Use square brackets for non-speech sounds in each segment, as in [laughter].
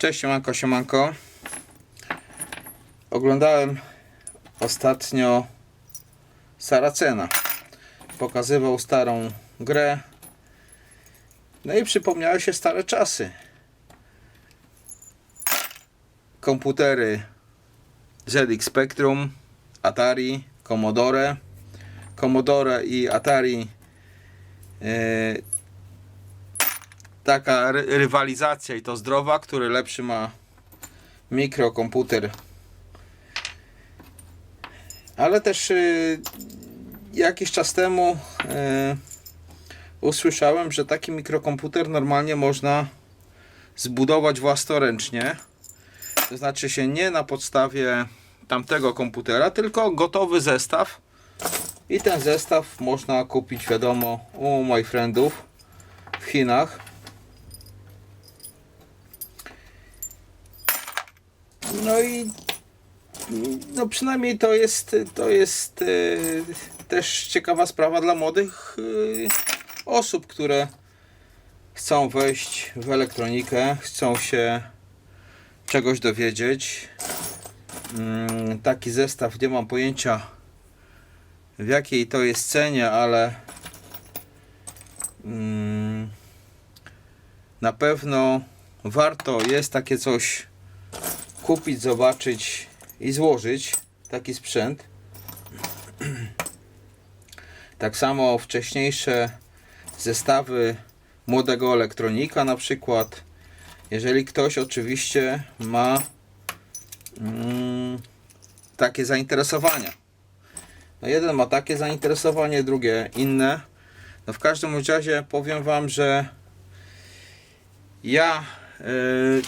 Cześć, siemanko, siemanko. Oglądałem ostatnio Saracena. Pokazywał starą grę. No i przypomniały się stare czasy. Komputery ZX Spectrum, Atari, Commodore. Commodore i Atari e, taka ry- rywalizacja i to zdrowa, który lepszy ma mikrokomputer. Ale też y, jakiś czas temu y, usłyszałem, że taki mikrokomputer normalnie można zbudować własnoręcznie. To znaczy się nie na podstawie tamtego komputera, tylko gotowy zestaw. I ten zestaw można kupić, wiadomo, u moich friendów w Chinach. No i no przynajmniej to jest to jest y, też ciekawa sprawa dla młodych y, osób, które chcą wejść w elektronikę, chcą się czegoś dowiedzieć. Mm, taki zestaw nie mam pojęcia w jakiej to jest cenie, ale mm, na pewno warto jest takie coś kupić, zobaczyć i złożyć taki sprzęt. Tak samo wcześniejsze zestawy młodego elektronika na przykład. Jeżeli ktoś oczywiście ma mm, takie zainteresowania. No jeden ma takie zainteresowanie, drugie inne. No w każdym razie powiem Wam, że ja y,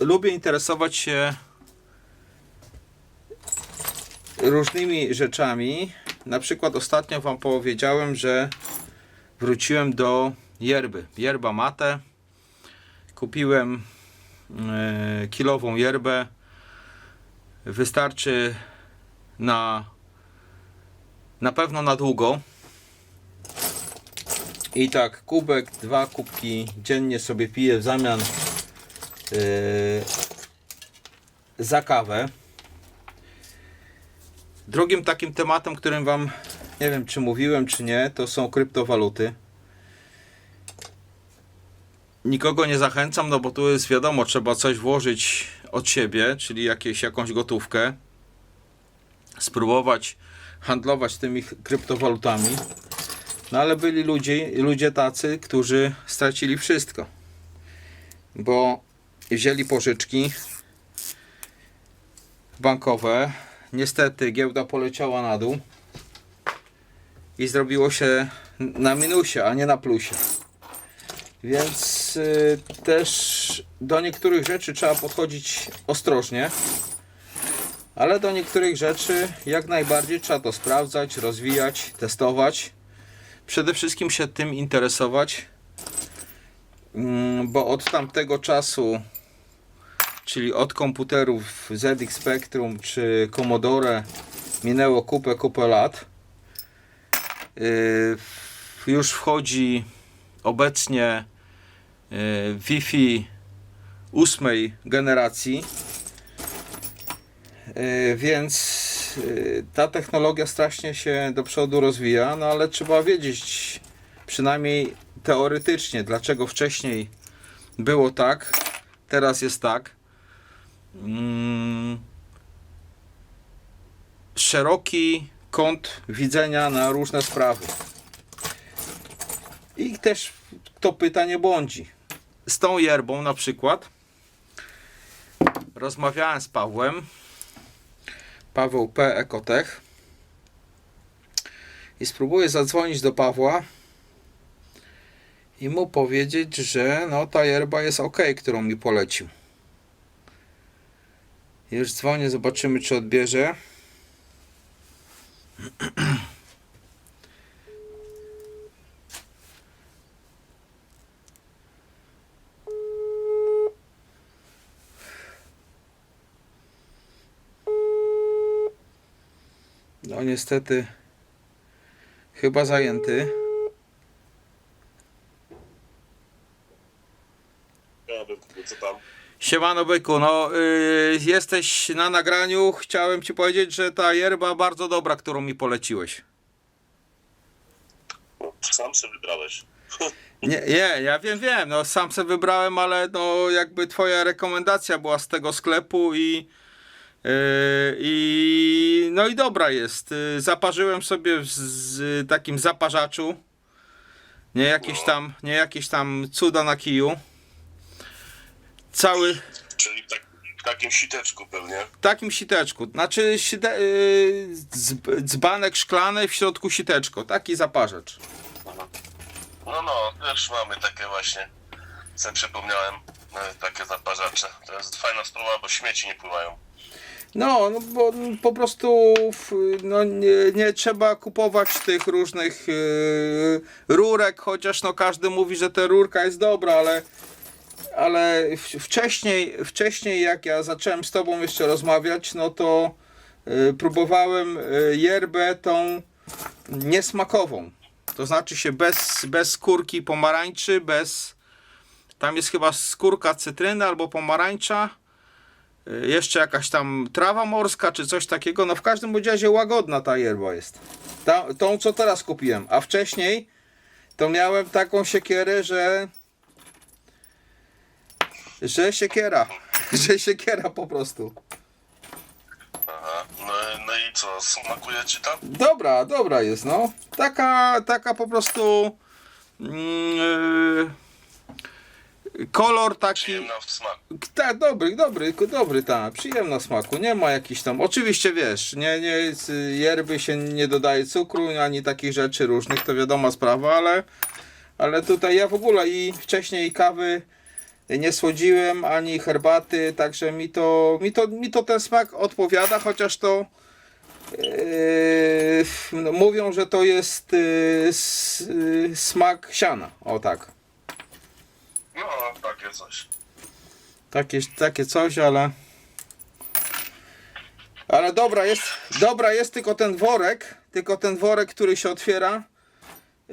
lubię interesować się różnymi rzeczami. Na przykład ostatnio Wam powiedziałem, że wróciłem do yerby. Yerba mate. Kupiłem y, kilową yerbę. Wystarczy na na pewno na długo. I tak, kubek, dwa kubki dziennie sobie piję w zamian za kawę. Drugim takim tematem, którym Wam nie wiem, czy mówiłem, czy nie, to są kryptowaluty. Nikogo nie zachęcam, no bo tu jest wiadomo, trzeba coś włożyć od siebie, czyli jakieś, jakąś gotówkę. Spróbować handlować tymi kryptowalutami. No ale byli ludzie, ludzie tacy, którzy stracili wszystko. Bo wzięli pożyczki bankowe. Niestety giełda poleciała na dół i zrobiło się na minusie, a nie na plusie. Więc y, też do niektórych rzeczy trzeba podchodzić ostrożnie. Ale do niektórych rzeczy jak najbardziej trzeba to sprawdzać, rozwijać, testować. Przede wszystkim się tym interesować, Mm, bo od tamtego czasu, czyli od komputerów ZX Spectrum czy Commodore minęło kupę, kupę lat. Yy, Już wchodzi obecnie yy, Wi-Fi ósmej generacji. Yy, Więc ta technologia strasznie się do przodu rozwija, no ale trzeba wiedzieć, przynajmniej teoretycznie, dlaczego wcześniej było tak, teraz jest tak. Mm, Szeroki kąt widzenia na różne sprawy. I też kto pyta nie błądzi. Z tą yerbą na przykład rozmawiałem z Pawłem. Paweł P. Ekotech. I spróbuję zadzwonić do Pawła i mu powiedzieć, że no ta yerba jest ok, którą mi polecił. Już dzwonię, zobaczymy czy odbierze. No niestety chyba zajęty. Ja bym kupił, co tam? Siemano byku, no yy, jesteś na nagraniu. Chciałem ci powiedzieć, że ta yerba bardzo dobra, którą mi poleciłeś. Sam sobie wybrałeś. [laughs] Nie, nie, ja wiem, wiem, no sam se wybrałem, ale no jakby twoja rekomendacja była z tego sklepu i yy, i no i dobra jest. Yy, Zaparzyłem sobie w- z takim zaparzaczu. Nie jakieś tam, nie jakieś tam cuda na kiju. Cały Czyli tak, w takim siteczku pewnie. w takim siteczku. Znaczy site, yy, dzb- dzbanek szklany, w środku siteczko. Taki zaparzacz. No no, też mamy takie właśnie. Sobie przypomniałem e, takie zaparzacze. To jest fajna sprawa, bo śmieci nie pływają. No, no bo po prostu no, nie, nie trzeba kupować tych różnych yy, rurek, chociaż no każdy mówi, że ta rurka jest dobra, ale ale wcześniej, wcześniej jak ja zacząłem z tobą jeszcze rozmawiać, no to yy, próbowałem yy, yerbę tą niesmakową. To znaczy się bez, bez skórki pomarańczy, bez tam jest chyba skórka cytryny albo pomarańcza. Y, Jeszcze jakaś tam trawa morska czy coś takiego. No w każdym razie łagodna ta yerba jest. Ta, tą co teraz kupiłem. A wcześniej to miałem taką siekierę, że że siekiera. Że siekiera po prostu. Aha. No, no i co, smakuje ci tam? Dobra, dobra jest no. Taka, taka po prostu mm, yy, kolor taki Przyjemna w smaku. Tak, dobry, dobry, dobry, tak, przyjemna smaku, nie ma jakichś tam, oczywiście wiesz, nie, nie, z yerby się nie dodaje cukru, ani takich rzeczy różnych, to wiadoma sprawa, ale, ale tutaj ja w ogóle i wcześniej kawy nie słodziłem, ani herbaty, także mi to, mi to, mi to ten smak odpowiada, chociaż to yy, no, mówią, że to jest yy, s, yy, smak siana, o tak. No, takie coś. Takie, takie coś, ale. Ale dobra jest, dobra jest tylko ten worek, tylko ten worek, który się otwiera.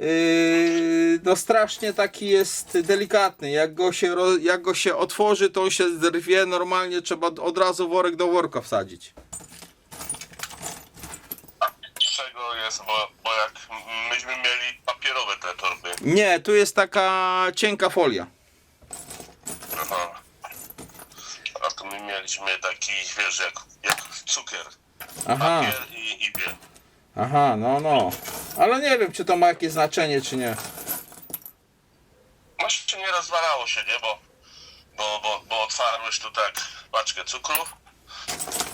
Yy, no strasznie taki jest delikatny. Jak go, się, jak go się otworzy, to on się zrwie. Normalnie trzeba od razu worek do worka wsadzić. Czego jest, bo, bo jak myśmy mieli papierowe te torby. Nie, tu jest taka cienka folia. Aha. A to my mieliśmy taki, wiesz, jak, jak cukier. Aha, Papier i, i biel. aha, no, no. Ale nie wiem, czy to ma jakieś znaczenie, czy nie. No się nie rozwalało się, nie? Bo, bo, bo, bo otwarłeś tu tak paczkę cukru.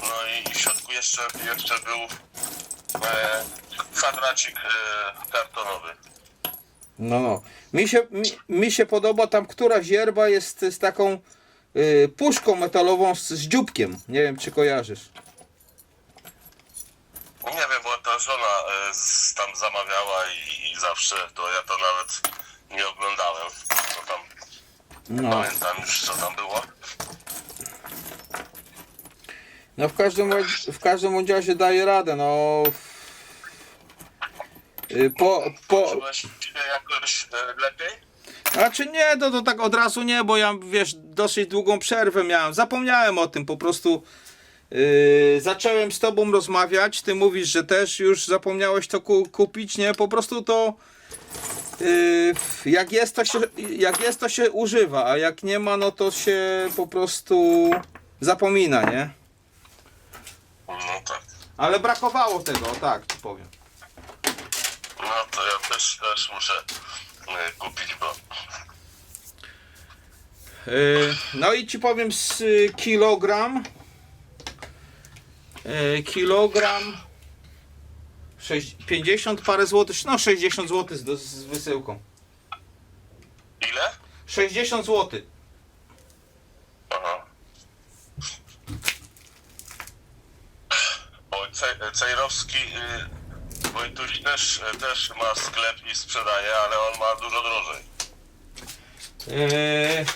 No i, i w środku jeszcze, jeszcze był e, kwadracik e, kartonowy. No, no. Mi się, mi, mi się podoba tam któraś yerba jest z taką y, puszką metalową z, z dzióbkiem. Nie wiem, czy kojarzysz. Nie wiem, bo ta żona e, z, tam zamawiała i, i zawsze to ja to nawet nie oglądałem. Co tam, No, pamiętam już co tam było. no w każdym bądź- w każdym bądź razie daje radę. No. Y, Po, po, Czułeś się jakoś e, lepiej? Znaczy nie, to, to tak od razu nie, bo ja wiesz, dosyć długą przerwę miałem. Zapomniałem o tym po prostu. Yy, zacząłem z tobą rozmawiać. Ty mówisz, że też już zapomniałeś to ku, kupić, nie? Po prostu to. Yy, jak, jest, to się, jak jest, to się używa, a jak nie ma, no to się po prostu zapomina, nie? No tak. Ale brakowało tego, tak ci powiem. No to ja też, też muszę e, kupić, bo Yy, No i ci powiem z y, kilogram. Yy, Kilogram. sześć- 50 parę złotych, no 60 zł z, z wysyłką. ile? 60 zł. Aha. Oj, Cej- Cejrowski y, też, też ma sklep i sprzedaje, ale on ma dużo drożej. Yy,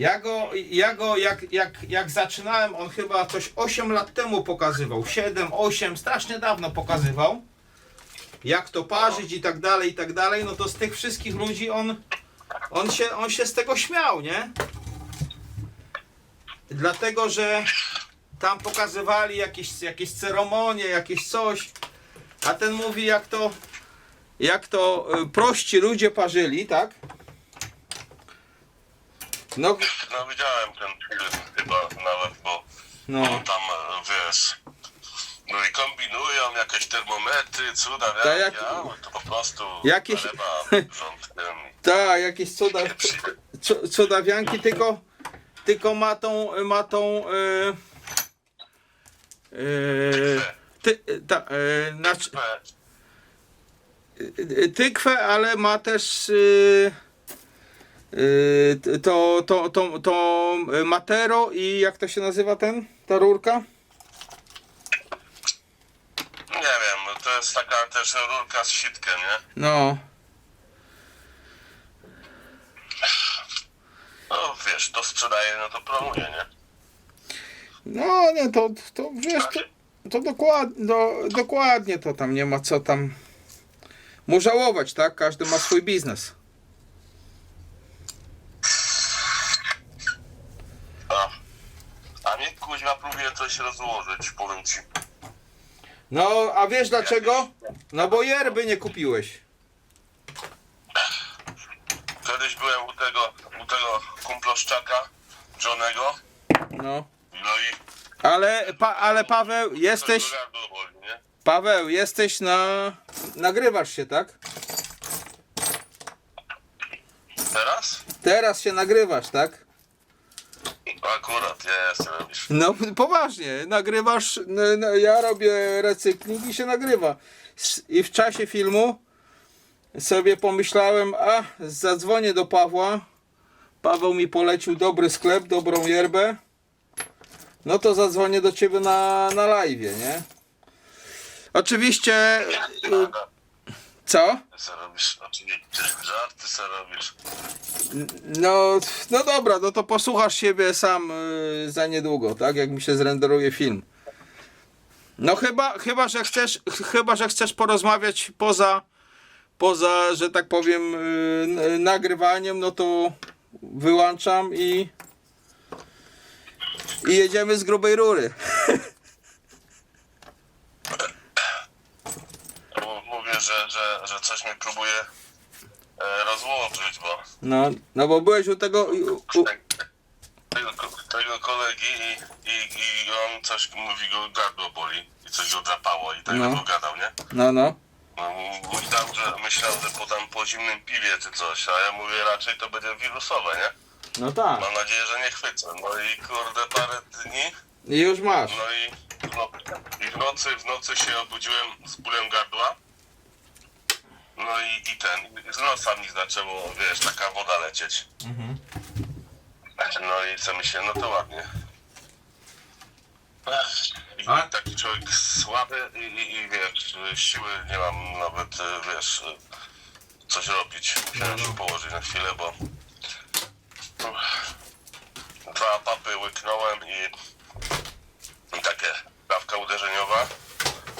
Ja go, ja go jak, jak, jak zaczynałem, on chyba coś 8 lat temu pokazywał. 7, 8, strasznie dawno pokazywał. Jak to parzyć i tak dalej, i tak dalej. No to z tych wszystkich ludzi on, on, się, on się z tego śmiał, nie? dlatego że tam pokazywali jakieś, jakieś ceremonie, jakieś coś, a ten mówi jak to, jak to y, prości ludzie parzyli, tak? No, No widziałem ten film chyba nawet, bo no, tam, e, wiesz, no i kombinują jakieś termometry, cuda, To ja, jak- ja, to po prostu Jakieś- chleba rządkiem. tak, jakieś cuda, cu- cudawianki, tylko, tylko ma tą, ma tą, y, y, ty, ta, y, znaczy, tykwę, ale ma też y, to, to, to, to matero i jak to się nazywa ten, ta rurka? Nie wiem, to jest taka też rurka z sitkiem, nie? No, No wiesz, to sprzedaje, no to promuje, nie? no nie, to, to wiesz, to, to dokładnie, do, dokładnie to tam nie ma co tam mu żałować, tak? Każdy ma swój biznes. A, a mnie kuźwa próbuje coś rozłożyć, powiem ci. No, a wiesz dlaczego? No bo yerby nie kupiłeś. Kiedyś byłem u tego, u tego kumploszczaka, Johnego, No. no i... Ale, pa, ale Paweł, jesteś, coś go gardło boli, nie? Paweł, jesteś na, nagrywasz się, tak? Teraz? Teraz się nagrywasz, tak? Akurat, jest, robisz. No poważnie, nagrywasz, no, no, ja robię recykling i się nagrywa. S- I w czasie filmu sobie pomyślałem, a zadzwonię do Pawła. Paweł mi polecił dobry sklep, dobrą yerbę. No to zadzwonię do ciebie na, na live, nie? Oczywiście, y, co? Se robisz, oczywiście, żarty se robisz. No, no dobra, no to posłuchasz siebie sam y, za niedługo, tak? Jak mi się zrenderuje film. No chyba, chyba, że chcesz, ch- chyba, że chcesz porozmawiać poza, poza, że tak powiem, y, n- nagrywaniem, no to wyłączam i i jedziemy z grubej rury. [laughs] Że, że, że coś mnie próbuje e, rozłączyć, bo No, no bo byłeś u tego, u, u, tego, tego kolegi i, i, i on coś mówi, go gardło boli i coś go drapało i tak No. go gadał, nie? no, no, No, myślał, że, myślał, że po tam po zimnym piwie czy coś, a ja mówię raczej to będzie wirusowe, nie? no tak. Mam nadzieję, że nie chwycę. No i kurde parę dni, I już masz. no i, no, i w nocy, w nocy się obudziłem z bólem gardła. No i, i ten, z nosa mi zaczęło, wiesz, taka woda lecieć. No i co myślę, no to ładnie. Ech, I A? taki człowiek słaby i, i, i wiesz, siły nie mam nawet, e, wiesz, e, coś robić. Musiałem się położyć na chwilę, bo uff, dwa łyknąłem i, i takie dawka uderzeniowa.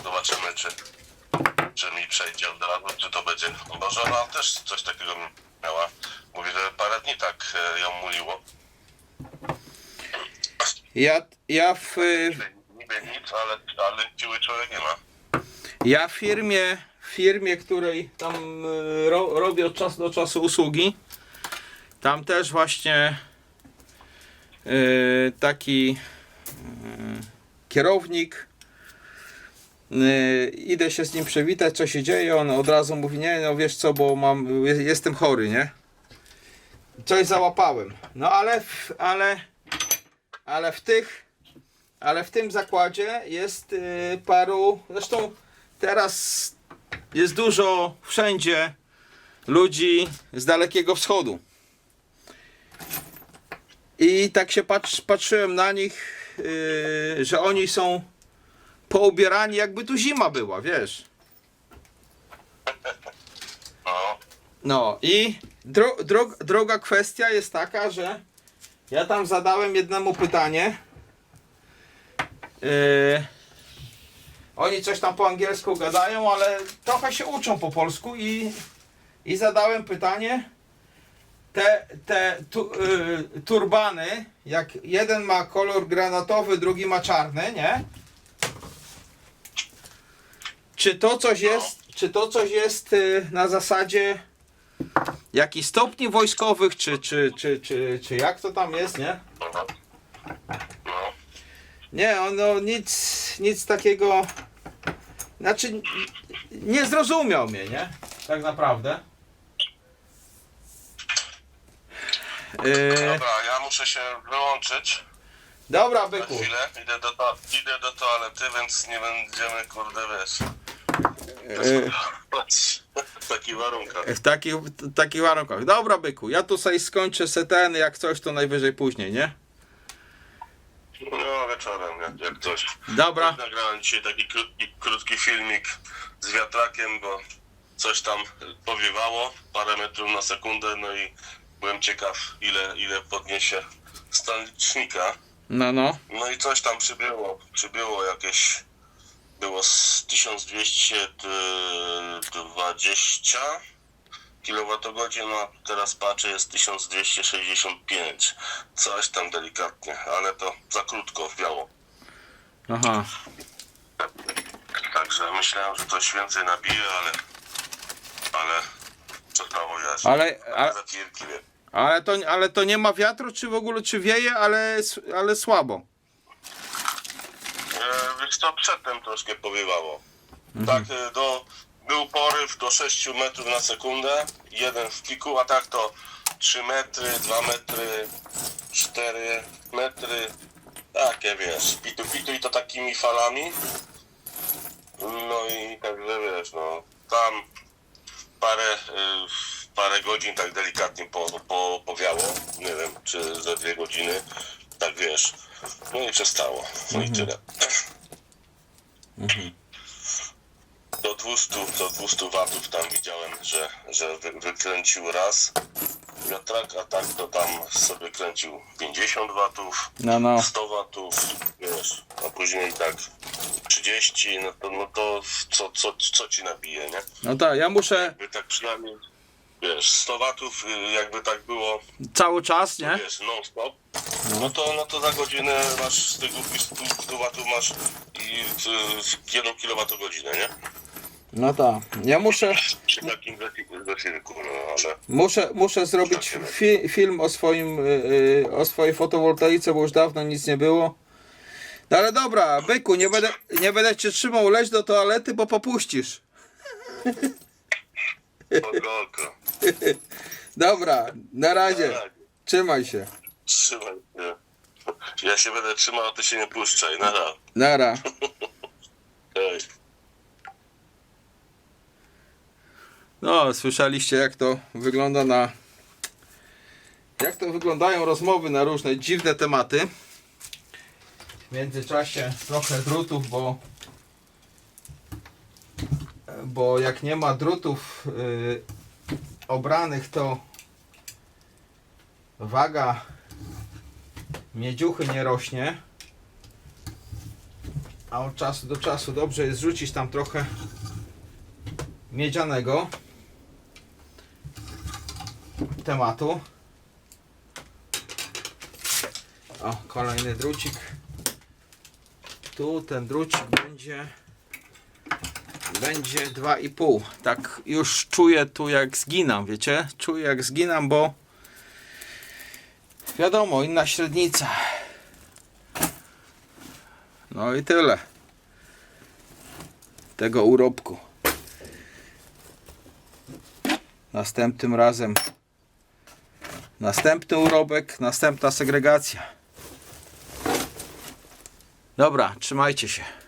Zobaczymy, czy, czy mi przejdzie od będzie. Bo żona też coś takiego miała. Mówi, że parę dni tak e, ją muliło. Ja, ja w, y, Niby nic, ale, ale siły człowiek nie ma. Ja w firmie, w firmie, której tam y, ro, robię od czasu do czasu usługi, tam też właśnie y, taki y, kierownik, idę się z nim przywitać, co się dzieje, on od razu mówi, nie, no wiesz co, bo mam, je- jestem chory, nie? Coś załapałem. No ale, w- ale, ale w tych ale w tym zakładzie jest y, paru. Zresztą teraz jest dużo wszędzie ludzi z Dalekiego Wschodu. I tak się patrz, patrzyłem na nich, y, że oni są poubierani, jakby tu zima była, wiesz. No, No i dro, dro, droga kwestia jest taka, że ja tam zadałem jednemu pytanie. Yy, oni coś tam po angielsku gadają, ale trochę się uczą po polsku i, i zadałem pytanie, te, te tu, y, turbany, jak jeden ma kolor granatowy, drugi ma czarny, nie? Czy to coś jest, czy to coś jest y, na zasadzie jakichś stopni wojskowych, czy, czy, czy, czy, czy jak to tam jest, nie? Nie, ono nic, nic takiego. Znaczy, nie zrozumiał mnie, nie? Tak naprawdę. Yy, Dobra, ja muszę się wyłączyć. dobra, Na byku. chwilę. Idę do, idę do toalety, więc nie będziemy, kurde, wiesz. W takich warunkach. w takich, w takich warunkach. Dobra, byku. Ja tu sobie skończę seteny, jak coś, to najwyżej później, nie? No, wieczorem, jak, jak coś. Dobra. Nagrałem dzisiaj taki krótki, krótki filmik z wiatrakiem, bo coś tam powiewało, parę metrów na sekundę, no i byłem ciekaw, ile, ile podniesie stan licznika. No, no. No i coś tam przybyło, przybyło jakieś, było z 1220 kWh, a teraz patrzę jest 1265, coś tam delikatnie, ale to za krótko wiało. Aha. Także myślałem, że coś więcej nabije, ale, ale przestało jać. Ale, a, Za wielki wie. ale, to, ale to nie ma wiatru, czy w ogóle, czy wieje, ale, ale słabo. Wiesz co, przedtem troszkę powiewało. Tak, e, do, był poryw do 6 metrów na sekundę, jeden w piku, a tak to 3 metry, 2 metry, 4 metry, takie wiesz, pitu pitu i to takimi falami. No i także wiesz, no, tam parę, y, parę godzin tak delikatnie po, po, powiało, nie wiem, czy za dwie godziny, tak wiesz, no i przestało, no i tyle. Do 200, do 200 watów tam widziałem, że, że wy, wykręcił raz wiatrak, a tak to tam sobie kręcił 50 watów, No, no. 100 watów, wiesz, a później tak 30, no to, no to co, co, co ci nabije, nie? No tak, ja muszę Jakby tak przynajmniej, wiesz, 100 watów y, jakby tak było, cały czas, nie? wiesz, non stop, no to, no to za godzinę masz z tych 100, 100 watów masz i y, 1 kWh, nie? No tak. Ja muszę, Przy takim zasi- zasięgu, no ale muszę, muszę zrobić fi, film o swoim, y, y, o swojej fotowoltaice, bo już dawno nic nie było. No ale dobra, byku, nie będę, nie będę cię trzymał, leć do toalety, bo popuścisz. [laughs] oko, oko. Dobra, na razie. Trzymaj się. Trzymaj się. Ja się będę trzymał, a ty się nie puszczaj. Nara. Nara. [laughs] No, słyszeliście jak to wygląda na... Jak to wyglądają rozmowy na różne dziwne tematy. W międzyczasie trochę drutów, bo... Bo jak nie ma drutów yy, obranych, to waga miedziuchy nie rośnie. A od czasu do czasu dobrze jest rzucić tam trochę miedzianego tematu. O, kolejny drucik. Tu ten drucik będzie będzie 2,5. Tak już czuję tu jak zginam, wiecie? Czuję jak zginam, bo wiadomo, inna średnica. No i tyle. Tego urobku. Następnym razem następny urobek, następna segregacja. Dobra, trzymajcie się.